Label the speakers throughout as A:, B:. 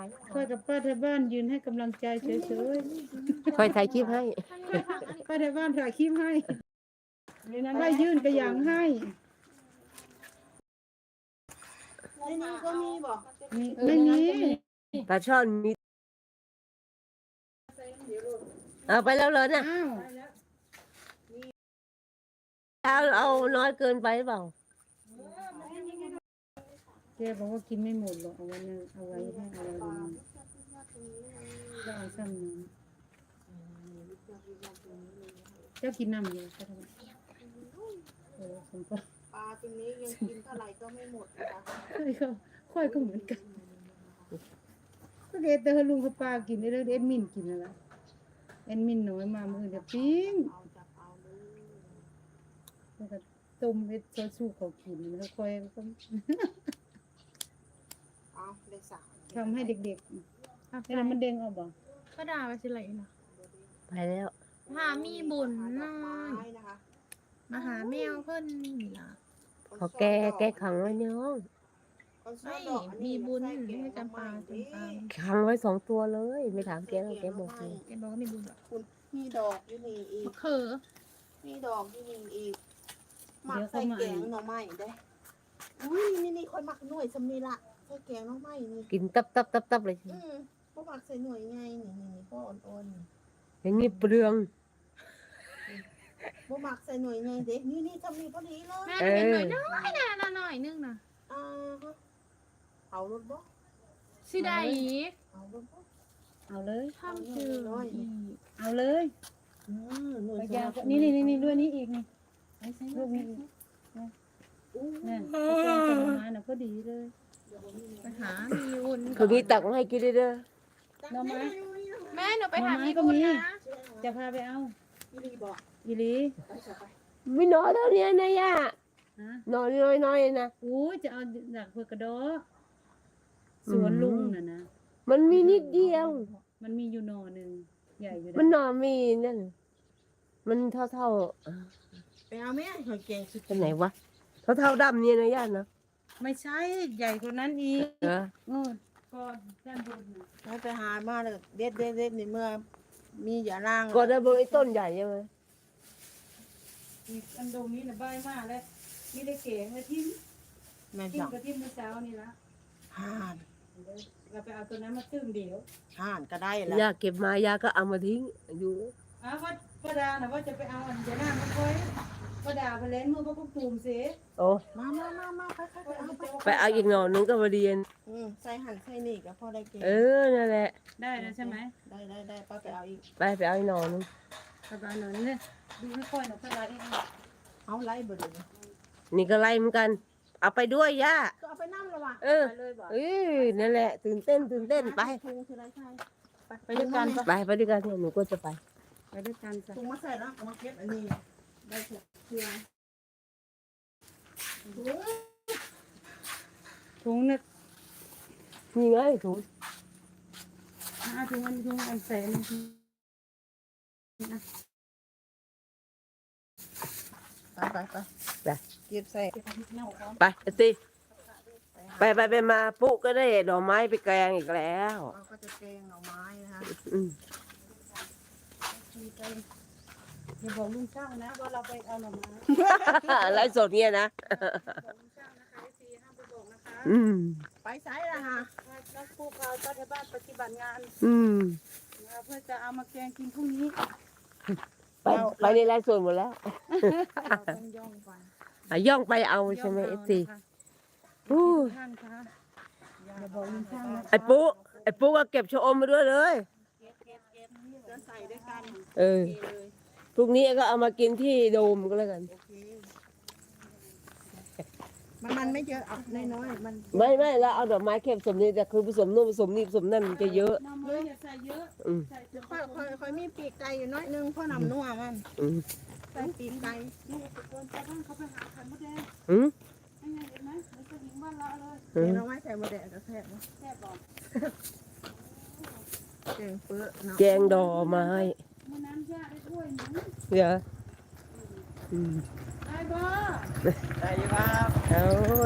A: าย
B: ค่อยกับป้าที่บ้านยืนให้กำลังใจเฉย
C: คอยถ่ายคลิปให้
B: ๆป้าที่บ้านถ่ายคลิปให้ป้ายื่นกระหยังให้
A: ในนี้ก็มีบอก
B: มีไม่มี
C: ปลาช่อนมีเอาไปแล้วเลยนะ
B: อ้าว
C: เอาเอาน้อยเกินไปเปล่า
B: แกบอกว่ากินไม่หมดหรอกเอาไว้นะเอาไว้ให้อะไรดีก็เอาซ้ำนึงเจ้ากินน้ำอยู่ก็ทำไมเออสมปอง
A: ปลาตรงนี้ยังกินเท่าไหร่ก็ไม่หมดนะคะ
B: ค่อยก็ค่อยก็เหมือนกันก็เดแต่ลุงกับป้ากินได้เลยเอ็ดมินกินแล้วล่ะเอ็ดมินน้อยมามือเดี๋ยวปิ้ง
A: เอาจับเอาเลย
B: แล้วก็ต้มเอ็ดซอสสู้เขากินแล้วค่อยก็
A: เอาเลยสาม
B: ทำให้เด็กๆให้มันเด้งออกบ่
D: ก็ด่าไปสิไหลนะ
C: ไปแล้ว
D: หามีบุญ
A: ด
D: น้
A: อก
D: อ
A: ไม้
D: ย
A: นะคะ
D: มาหาแมวเพิ่นนี่ล่ะ
C: ขอแกแกขังไว้ในห้อง
A: คนชอ
D: ไม่
A: บดอกอัน
D: มี
A: นี้
D: บุญ
A: ใส่แกง
D: ให้จำปา
A: หน่อไม้
D: จำปา
C: ขังไว้สองตัวเลย ไม่ถามแกแล้วแกบอกเลย
D: แกบอกว่ามีบุญหรอก
A: คุณมีดอกอยู่นี่อีก
D: เขือ
A: มีดอกอยู่นี่อีกหมักใส่แกงหน่อไม้ได้อุ้ยนี่นี่คนหมักหน่วยสำนีละ ใส่แกงหน่อไม้นี่
C: กินตับตับตับตับเลย
A: อืมพวกหมักใส่หน่วยไงนี่นี่นี่พ่ออ่อนๆนี่
C: อย่างนี้เปลือง
A: พวกหมักใส่หน่วยไงเด็กนี่นี่ทำนี่พอดีเลย
D: แม่หนูเห็นหน่อยน้อยนะนะหน่อยนึงนะ
A: อ่าฮะเอารถบ่
D: สิได้
A: เอารถบ่
B: เอาเลย
D: ทำจืดอีก
B: เอาเลย
A: อืมหน่วย
B: ไป
A: สำ
B: แก
A: หรับ
B: นี่นี่นี่นี่ด้วยนี่อีกนี่
A: ใส่ใส่
B: ลูกนี้อีก
A: อู้
B: นั่นไปแกงผลไม้น่ะก็ดีเลย
D: ไปหามีบุญ
C: คืนนี้ตักมาให้กินเด้อ
B: หน่อไม้
D: แม่หนูไปหา
B: หน่อไม้
D: มี
B: ก็
D: บุญ
B: มี
D: นะ
B: จะพาไปเอา
A: อีลีบอก
B: อีหลี
A: ไปเถอะไป
C: ไม่น้อยเท่านี้นะย่า
B: ฮะ
C: น้อยน้อยน้อยนะ
B: อู้ยจะเอาดักเพื่อกระดอสวนลุงน่ะนะ
C: มันมีนิดเดียว
B: มันมีอยู่หนอหนึ่งใหญ่อยู่
C: มัน
B: นะ
C: หนอมีนั่น มันเท่าเท่า
A: ไปเอาแม่หอยแกงสุด
C: ๆเป็นไหนวะ เท่าเท่าๆดำเนี่ยนะย่านะ
B: ไม่ใช่ใหญ่กว่านั้นอีก
C: เออ
B: เออก็ด้านบนน่ะ
A: ให้ไปหามาเลยเด็ดเด็ดเด็ดในเมื่อ มีอย่าล่าง
C: ก็ได้บนไอ้ต้นใหญ่ใช่ไหม
B: อีกอันตรงนี้น่ะใบมากแล้วนี่ได้เก๋มาทิ้ง
A: แม่
B: ทิ้ง
A: จับ
B: กระทิ้งเมื่อเช้านี่ละ
A: ห่าน
B: เราไปเอาตัวนั้นมาตึ้งเดี๋ยว
A: ห่านก็ได้แล้ว
C: ย่าเก็บมาย่าก็เอามาทิ้งอยู่
B: อ้าวว่า ป้าดาน่ะว่าจะไปเอาอันเดียวหน้ามาค่อยป้าดาไปเล่นมือพวกพวกตูมเสีย
C: โอ้
A: มามามามาไปไปไปเอาไป
C: ไปเอาอีกหน่อนึงก็มาเรียน
A: อืมใส่หั่นใส่นี่ก็พอได้เก่ง
C: เออนั่นแหละ
B: ได้แล้วใช่ไหม
A: ได้ได้ได้ป้าไปเอาอีก
C: ไปไปเอาอีกหน่อนึง
B: ป้าดาหน่อยเนี่ยดูไม่ค่อยหน่อยป้าดาเอง
A: เอาไล่เบอร์เดียว
C: นี่ก็ไล่เหมือนกัน เอาไปด้วยย่า
A: ก็เอาไปนั่งแล้วว่ะ
C: เออ
B: ไปเลยบอก
C: เออนั่นแหละตื่นเต้นตื่นเต้นไป
A: ถุงคืออะไรใช่
B: ไปด้วยกันปะ
C: ไปไปด้วยกันเนี่ยหนูก็จะไป
B: ไปด้วยกันจ้ะ
A: ถุงมาใส่แล้วเอามาเก็บอันนี้ได้ถุงคืออะไรถุง
B: ถุงเนี่ย
C: นี่ไงถุง
B: อ่าถุงอันถุงอันแสนถุง
A: ไปไปไป
C: ไป
A: เก็บใส่
B: เน่าเขา
C: ไปไอ้ตีไปไปไปมาปุ๊ก็ได้ดอกไม้ไปแกงอีกแล้ว
A: เราก็จะแกงหน่อไม้นะคะ
C: อืม
B: อย่าบอกลุงช่างนะว่าเราไปเอาหน่อไม้
C: ไลฟ์สดเนี่ยนะ
B: บอกลุงช่างนะคะไอซีห้ามไปบอกนะคะ
C: อืม
A: ไปใส่ละฮะ
B: นักผู้ข่าวป้าที่บ้านปฏิบัติงาน
C: อืม
B: นะคะเพื่อจะเอามาแกงกินพรุ่งนี้
C: ไปไปในไลฟ์สดหมดแล้ว
B: เราต้องย่องไป
C: อะย่องไปเอาใช่ไหมเอฟซีอู้
B: ท่านคะอย่าบอกลุงช่างนะคะ
C: ไอ้ปุ๊ไอ้ปุ๊ก็เก็บชะอมมาด้วยเลย
A: จะใส่ด้วยกัน
C: เออ
A: โอเคเลย
C: พรุ่งนี้ก็เอามากินที่โดมก็แล้วกัน
A: โอเคมันมันไม่เยอะเอาน้อยๆมัน
C: ไม่ไม่แล้วเอาดอกไม้แค่ผสมนี่แต่คือผสมนู่นผสมนี่ผสมนั่นมันจะเยอะ
B: น้ำมันอย่าใส่เยอะ
C: อืม
B: ใส่เฉ
A: ค่อย
B: พาะ
A: ค่อยค่อยมีปีกไก่อยู่น้อยนึงเพราะนำนัวมัน
C: อืม
A: ใส่ปีกไก่
B: นี่ตะโกนชาวบ้านเขาไปหาไข่มดแดง
C: อืม
B: ไม่ไงเห็นไหมเหมือนกระดิ่งบ้านเราเลย
C: อื
A: เห็น
C: ม
A: เอาไม้ใส่หมะแดงกระแทกเนาะ
B: แค่บอก
A: แกงเปื้อะเนาะ
C: แกงดอกไม้
B: เมื่อนั้นย่าได้ถ้วยหนึง
C: เดี๋ยวอืม
B: ได้บ่
A: ได้ครับ
C: เอา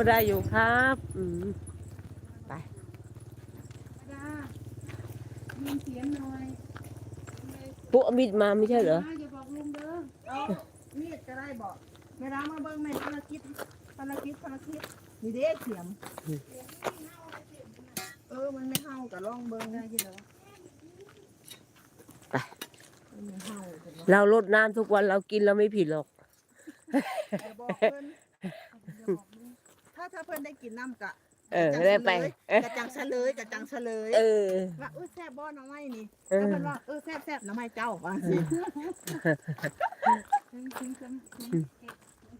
C: ได้อยู่ครับอืมไป
B: ดายินเสียงหน่อย
C: ปุ๊เอามีดมาไม่ใช่เหรอ
B: อย่าบอกลุงเด้อ
A: เอามีดก็ได้บอกเวลามาเบิ่งแม่ภารกิจภารกิจภารกิจนี่เด้เขียม เออมันไม่เห่ากับล่องเบิ่งได้ที่แล้ว
C: ไป
A: มันไม่ เห่าเห็นไหม
C: เราลดน้ำทุกวันเรากินเราไม่ผิดหรอก
A: แต่บอกเพิ่นถ้าถ้าเพิ่นได้กินน้ำกะ
C: เออได้ไปเออก
A: ระจังเฉลยกระจังเฉลย
C: เออ
A: ว่าเออแซ่บบ่หน่อไม้นี่
C: เออ
A: แล้วเพิ่นว่าเออแซ่บแซ่บหน่อไม้เจ้าว่าสิ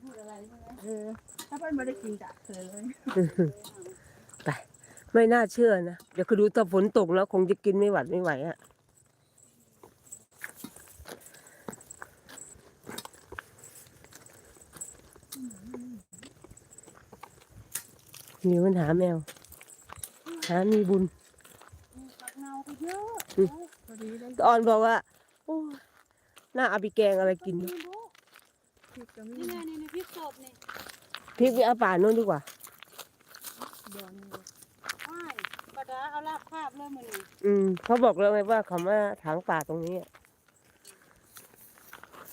B: พูดอะไรใช่ไหม
A: เออถ้าเพิ่นบ่ได้กินกะเฉลย
C: ไปไม่น่าเชื่อนะ เดี๋ยวคือดูถ้าฝนตกแล้วคงจะกินไม่หวัดไม่ไหวอะ มีปัญหาแมว หามีบุญ
B: ปักเงาไปเยอะ
A: พอดีได้
C: ออนบอกว่าโอ้ยน่าเอาไปแกงอะไรกิน
B: ไม่
C: นะ
B: รู้
A: พริกก็มี
B: นี่ไงนี่ในพริกสดนี่
C: พริกไปเอาป่านู่นดีกว่า
A: เดี๋ยวนี้
B: ไม่ปลาดาเอาลาบคาบเลยมันนี่
C: อืม เขาบอกแล้วไงว่าเขามาถางป่าตรงนี้อะ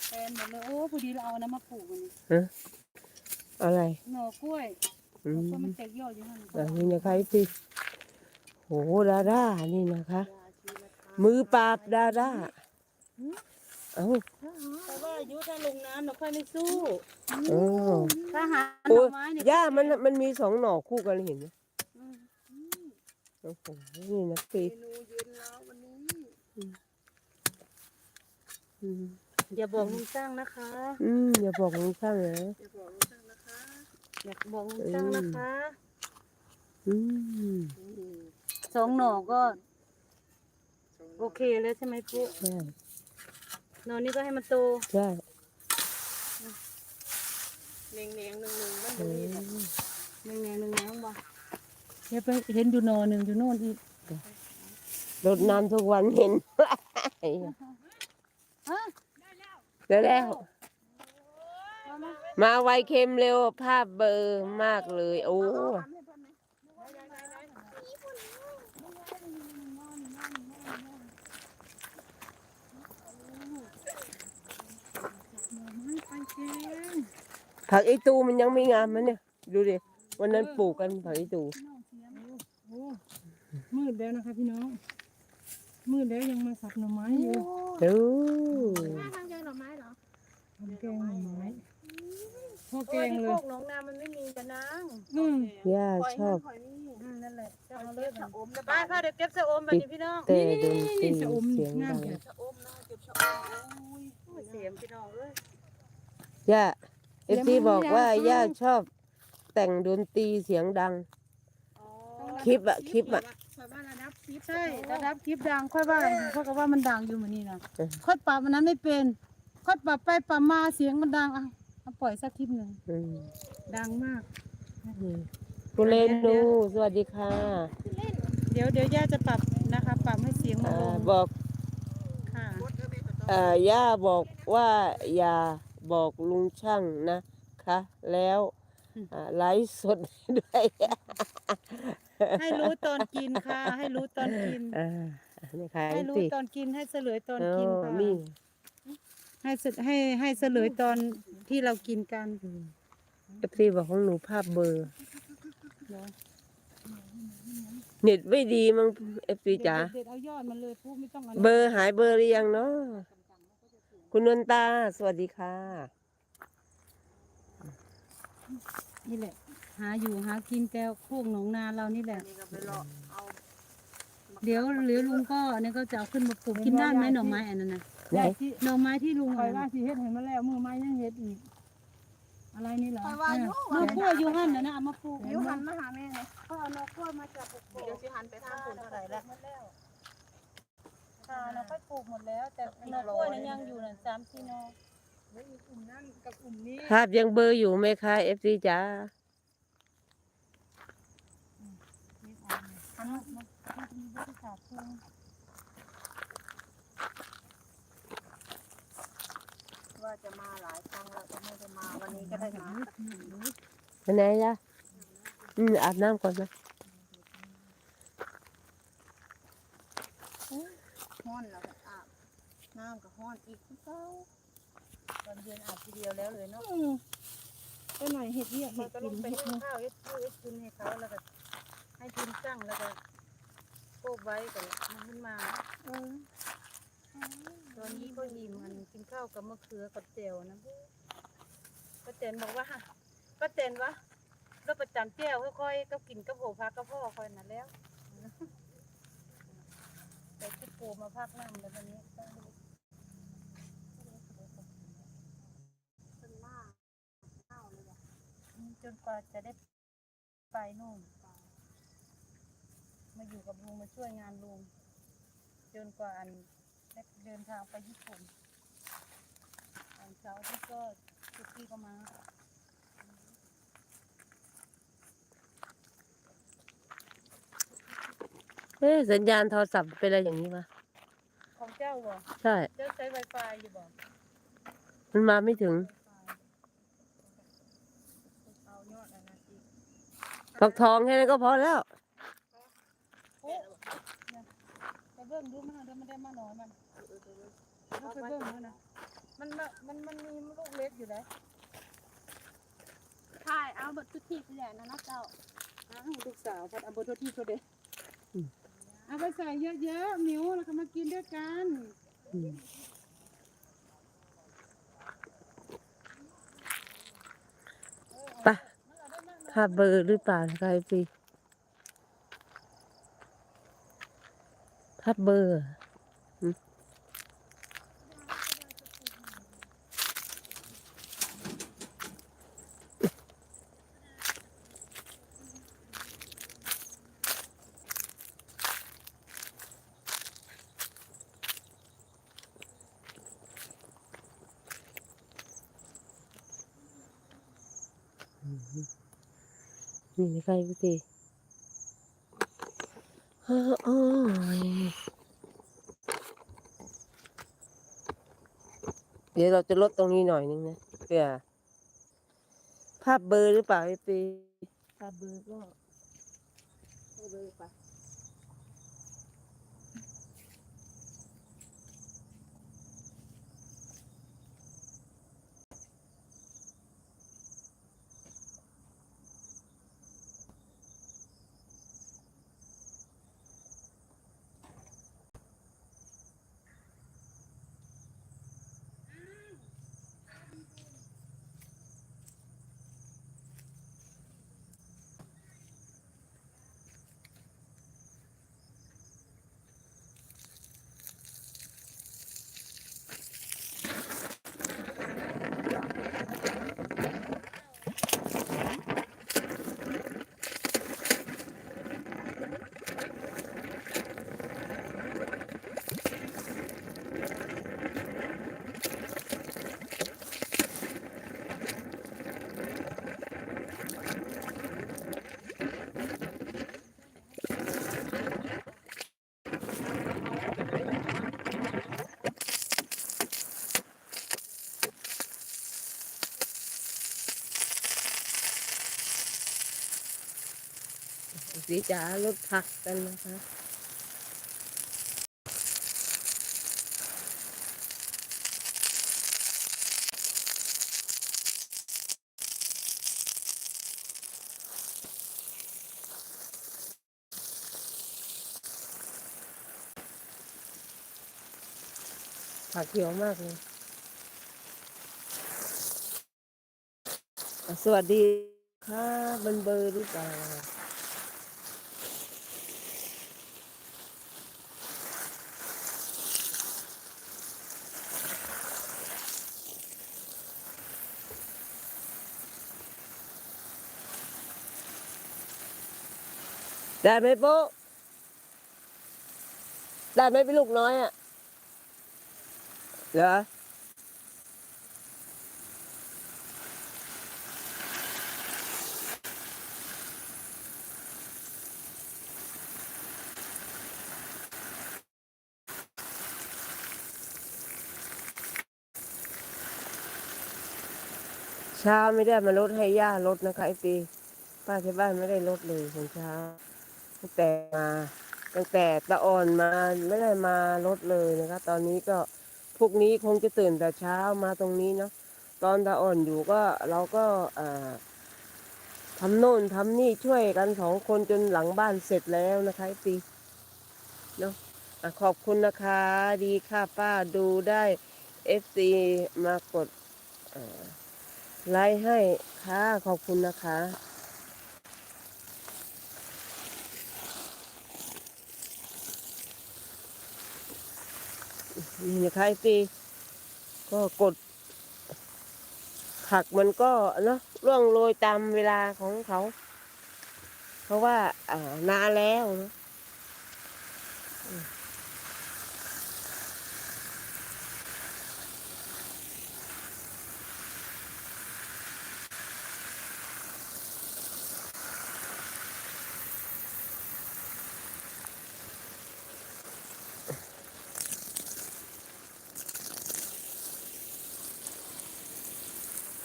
B: แทนหมดเลยโอ้พอดีเราเอาน้ำมาปลูกมันนี่
C: อะไร
B: หน่อกล้วย
C: อื
B: หน่อ
C: ม
B: กล้วยมันแตกยอดอยู่หั่น
C: อ่านี่นะคะพี่โหดาด้านี่นะคะ มือปราบดาด้าเอ้า
B: แต่ว่าอายุถ้าลงน้ำเราค่อยไม่สู้
C: เออ
B: ถ้าหาห
C: โอ้
B: น่อยไม้เนี่ย
C: ย่ามันมันมีสองหน่อคู่กันเห็นไหม
B: อืม
C: โอ้โหนี่นะปี
A: เมนูเย็นแล้ววันนี้
C: อืม
B: อย่าบอกลุงจ้างนะคะ
C: อืมอย่าบอกลุงช่างนะ
A: จะบอกลูกจ้างนะคะ
B: อยากบอกลุงจ้างนะคะ
C: อืม
B: สองหน่อก็ โอเคแล้วใช่ไหมปุ๊
C: ใช่
B: หน่อนี้ก็ให้มันโต
C: ใช่
A: เนียงเนียงหนึ่งหนึ่งมัน
C: อื
A: มี
C: ม
B: หนึ่งแงหนึ่งแงงบ่เดี๋ยวไปเห็นอยู่หน่อหนึ่งอยู่โน่นอีก
C: รดน้ำทุกวันเห็น
B: ฮะ
C: แล้วแล้ว มาไวเค็มเร็วภาพเบลอร์มากเลย โอ้ผักไอตูมันยังไม่งามมันเนี่ย ดูดิ วันนั้นปลูกกันผักไอตู
B: โอ้มืดแล้วนะคะพี่น้อง มืดแล้วยังมาสับหน่อไม้อยู่
C: ดู
D: แม่ทำแกงหน่อไม้เหรอ
B: ทำแกงหน่อไม้ พ่อแก
D: โอ้ย
B: ง
D: ที่
B: เล
D: โค
B: ย
D: กหนองนามันไม่มีกันนาง
B: อืม
C: ย่าชอบ
B: อืมนั่นแหละจะเอาเล
A: เก็
B: ย
A: บชะอมนะ
B: ไปค่ะเดี๋ยวเก็บชะอมแบบนี้พี่น้อง
C: แต่ดนตรี
B: ชะอม
C: เสียง
B: งา
C: ดั
B: ม
C: ง
B: เถอะ
A: ชะอมนะเก็บชะอมโอ้ย
B: เสียมพี่น้องเอ้ย
C: ย่าเอฟซี
B: เสียงมัน
C: บอกว่า
B: ดัง
C: ย่าชอบแต่งดนตรีเสียงดังคลิปอะคลิปอะ
A: คอยว่าระดับคลิป
B: ใช่ระดับคลิปดังค่อยว่าเขาก็ว่ามันดังอยู่เหมือนนี่นะ
C: เออ
B: ค่อยปรับมันนั้นไม่เป็น ค่อยปรับไปปรับมาเสียงมันดังอะ เอาปล่อยสักคลิปหนึ่ง
C: อืม
B: ดังมาก
C: คุณเลนูสวัสดีค่ะ
B: เดี๋ยวเดี๋ยวย่าจะปรับนะคะปรับให้เสียงมัน
C: อ่า
B: ลง
C: บอก
B: ค่ะ
A: กดเออไม่ต้อง
C: เอ่อย่าบอกว่าอย่าบอกลุงช่างนะคะ แล้วอ่าไลฟ์สดด้วย
B: ให้รู้ตอนกินค่ะ ให้รู้ตอนกิน
C: อ่านี่ค่ะ
B: ให้รู้
C: สิ
B: ตอนกินให้เสลยตอน
C: เอ
B: กิน
C: อ
B: ค่ะ
C: มี
B: ให้เสให้ให้เสลยตอนที่เรากินกัน
C: เอฟซีบอกของหนูภาพเบลอร์
B: เดี๋ยว
C: เน็ตไม่ดีมั้งเอฟซีจ๋า
B: เด็ดๆเอายอดมันเลยพูดไม่ต้องอัน
C: เบอร์หายเบอร์หรือยังเนาะคุณนวลตา สวัสดีค่ะ
B: นี่แหละ หาอยู่หากินแต่โคกหนองนาเรานี่แหละ
A: นี่ก็ไปรอเอา
B: เดี๋ยวเดี๋ยวลุงก็เนี่ยก็จะเอาขึ้นมาปลูกกินได้ไหมหน่อไม้อันนั้นนะ
C: ไหน
B: หน่อไม้ที่ลุง
E: ค
B: อะ
E: อยว่าสิเฮ็ดให้มาแล้วมือไม้ยังเฮ็ดอีก อะไรนี่เหรอ
A: คอยว่าอยู่
B: หน่อกล้วยอยู่หั่นนะนะเอามาปลูก
A: อยูหันมาหาแม่ไง
B: ก็เอาหน่อกล้วยมาจากปลูก
A: เดี๋ยวสิหันไปทางคุณเท่าไหร่แล้ว
B: หมดแล้วค่ะเราค่อยปลูกหมดแล้ว แต่หน่อกล้วยนั้นยังอยู่น่ะสามสี่หน่อ
E: แล้วอีกกลุ่มนั้นกับกลุ่มนี้
C: ภาพยังเบอร์อยู่ไหมคะเอฟซีจ๋า
B: อันนั้นมันมันมีบริษัทเพิ่ง
A: ว่าจะมาหลายครั้งแล้วก็ ไม่ได้มาวันนี้ก็ได้มา
C: ไปไหนจ๊ะอืมอาบน้ำก่อนนะ
A: ห้อนแล้วก็อาบน้ำก็ห้อนอีกคือเก่า
B: ตอนเย็นอาบทีเดียวแล้วเลยเนาะ
A: อืมไปหน่อยเห็ดเหี้ย
B: เรา
A: เห็ด
B: ก็ล
A: กิ
B: ง
A: น
B: ไป
A: เห็ด
B: ให้
A: เนาะ
B: ข้าวเอ็ดข้าวเอ็ดกินให้เขาแล้วก็ให้กินจั่งแล้วก็โป๊บไว้ก่อนมันขึ้นมา
A: เออ
B: ตอนนี้ก็อิ่มมันกินข้าวกับมะเขือกับเจียวนะป้า เจนบอกว่าป้าเจนวะรถประจันเจียวค่อยๆก็กินกับโหพักกับพ่อคอยนั่นแล้วแต่คิดปูมาพักนั่งแล้ววันนี้จนกว่าจะได้ไปนู่น มาอยู่กับลุงมาช่วยงานลุงจนกว่าอันได้เดินทางไปญี่ปุ่นตอนเช้าที่ก็ ทุกที่ก็มา
C: เอ๊ะสัญญาณโทรศัพท์เป็นอะไรอย่างนี้วะ
B: ของเจ้าบ่
C: ใช่
B: เจ้าใช้ไวไฟอยู่บ่
C: มันมาไม่ถึง
B: เอายอดอันนั้นอีก
C: ฟักทองแค่นั้นก็พอแล้ว
B: ไปเบิ่งดูมันเอาเดี๋ยวมันได้มาหน่อยมันเอาไปเบิ่งดูนะ มันมามันมันมีลูกเล็กอยู่เลย
D: ใช่เอาเบดทุกทีไปแหละนะนะเจ้า
B: อ้าวลูกสาวพัดเอาเบอร์โทรที่เขาเด้
E: เอาไปใส่เยอะๆหมิวแล้วก็มากินด้วยกัน
C: ไปภาพเบลอร์หรือเปล่านะคะพี่ภาพเบลอร์ นี่นะคะพี่อ้าวโอ้ยเดี๋ยวเราจะลดตรงนี้หน่อยนึงนะเพื่อภาพเบอร์หรือเปล่าพี่ตี
B: ภาพเบอร์ก็ภาพเบอร์ปะ
C: สีจ๋าลดผักกันนะคะผักเขียวมากเลย สวัสดีค่ะเบันเบอร์หรือเปล่า ได้ไหมโป๊ะได้ไหมพี่ลูกน้อยอะเหรอเช้าไม่ได้มาลดให้ย่าลดนะคะไอปีป้าที่บ้านไม่ได้ลดเลยของเช้า ตั้งแต่มาตั้งแต่ตะอ่อนมาไม่ได้มารถเลยนะคะ ตอนนี้ก็พวกนี้คงจะตื่นแต่เช้ามาตรงนี้เนาะตอนตะอ่อนอยู่ก็เราก็ทำโน่นทำนี่ช่วยกันสองคนจนหลังบ้านเสร็จแล้วนะคะปีเนาะอะขอบคุณนะคะ ดีค่ะป้าดูได้เอฟซีมากดไลค์ให้ค่ะขอบคุณนะคะ นี่นะครตีก็กด ผักมันก็เนาะร่วงโรยตามเวลาของเขา เพราะว่าอ่านานแล้วเนาะ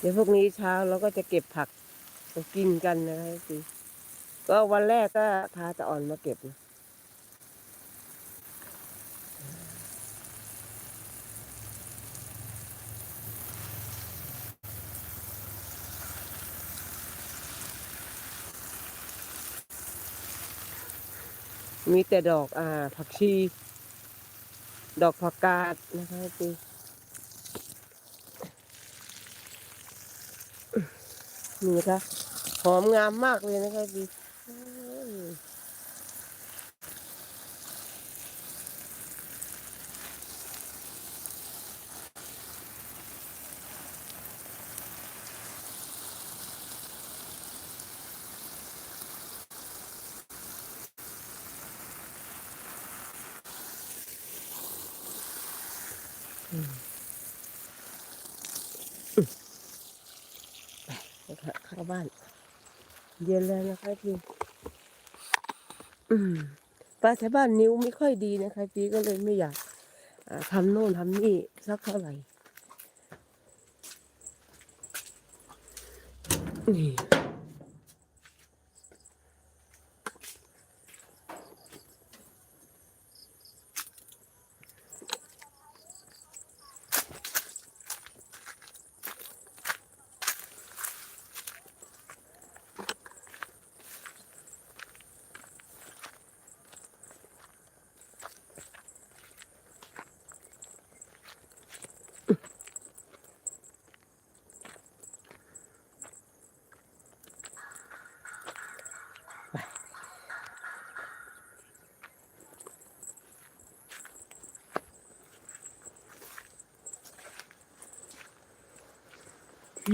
C: ดี๋ยวพวกนี้เช้าเราก็จะเก็บผักมากินกันนะคะไอซีก็วันแรกก็พาตะอ่อนมาเก็บนะมีแต่ดอกอ่าผักชี ดอกผักกาดนะคะไอ นี่นะคะหอมงามมากเลยนะคะพี่นะคะเข้าบ้าน เย็นแล้วนะคะพี่ป้าแถวบ้านนิ้วไม่ค่อยดีนะคะ พี่ก็เลยไม่อยากทำโน่นทำนี่สักเท่าไหร่นี่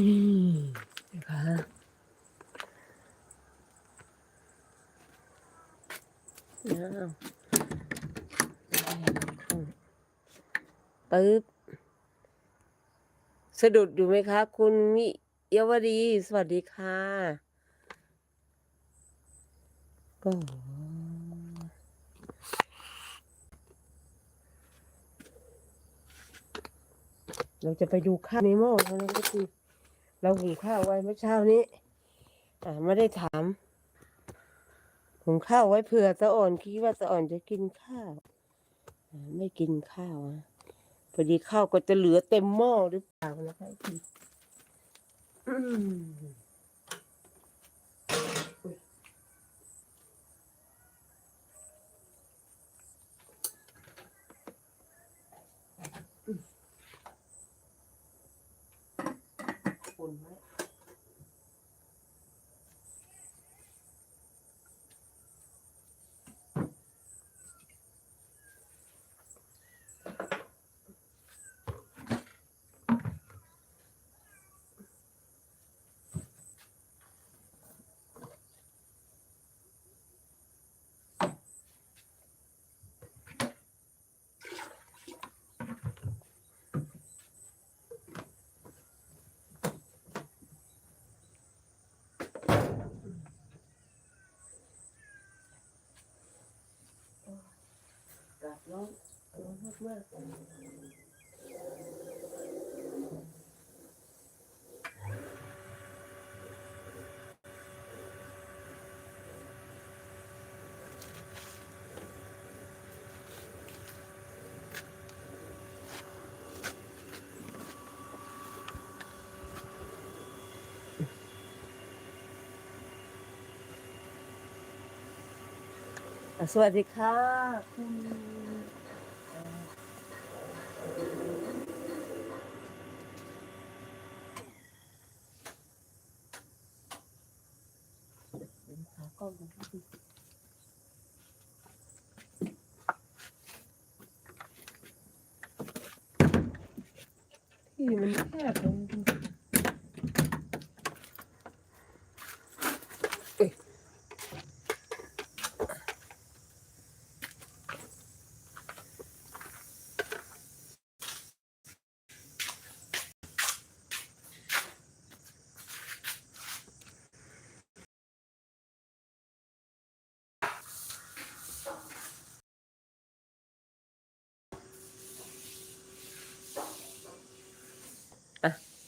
C: นี่นะคะปึ๊บ สะดุดอยู่ไหมคะ คุณมิเยวดี สวัสดีค่ะก็เราจะไปดูข้าวในหม้อแล้วนะก็คือ เราหุงข้าวไว้เมื่อเช้านี้อ่าไม่ได้ถามหุงข้าวไว้เผื่อตะอ่อนคิดว่าตะอ่อนจะกินข้าวไม่กินข้าวอะพอดีข้าวก็จะเหลือเต็มหม้อหรือเปล่านะคะพี่าศร้อนร้อนมากๆสวัสดีค่ะคุณ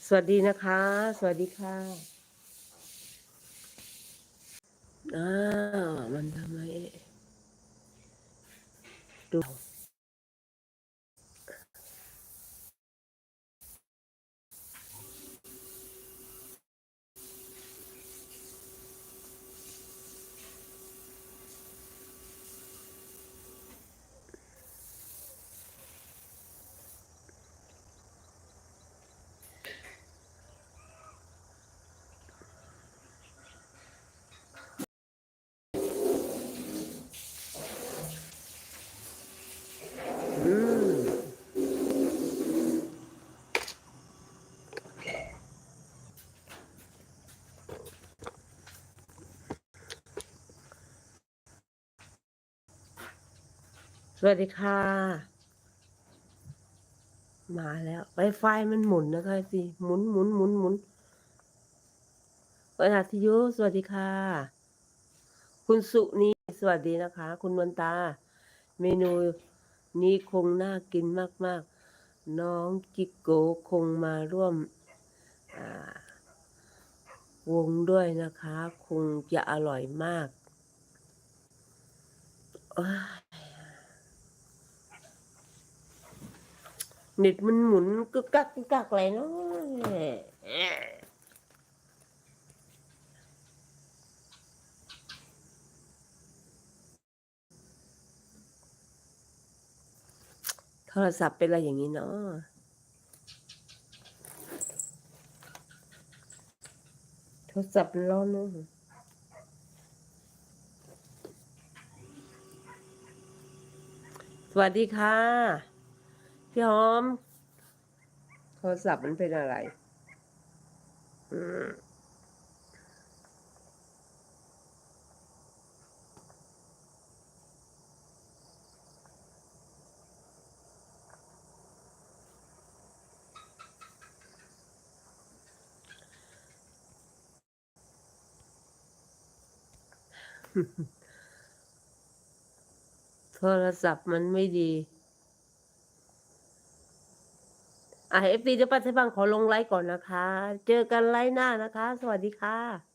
C: สวัสดีนะคะ สวัสดีค่ะอ้าวมันทำไมดู อืม สวัสดีค่ะ มาแล้วไวไฟมันหมุนนะคะสิหมุนหมุนหมุนหมุนประธานทิยุสวัสดีค่ะ คุณสุนีสวัสดีนะคะ คุณนวลตา เมนูนี้คงน่ากินมาก ๆ น้องจิโกคงมาร่วมวงด้วยนะคะ คงจะอร่อยมากโอ้ย เน็ตมันหมุนกึกกักกึกกักอะไรเนาะโทรศัพท์เป็นอะไรอย่างนี้เนาะโทรศัพท์ร้อนเนาะสวัสดีค่ะ พี่หอม โทรศัพท์มันเป็นอะไร อืมโทรศัพท์มันไม่ดี อะเอฟซีเดี๋ยวปัดให้ฟังขอลงไลฟ์ก่อนนะคะ เจอกันไลฟ์หน้านะคะ สวัสดีค่ะ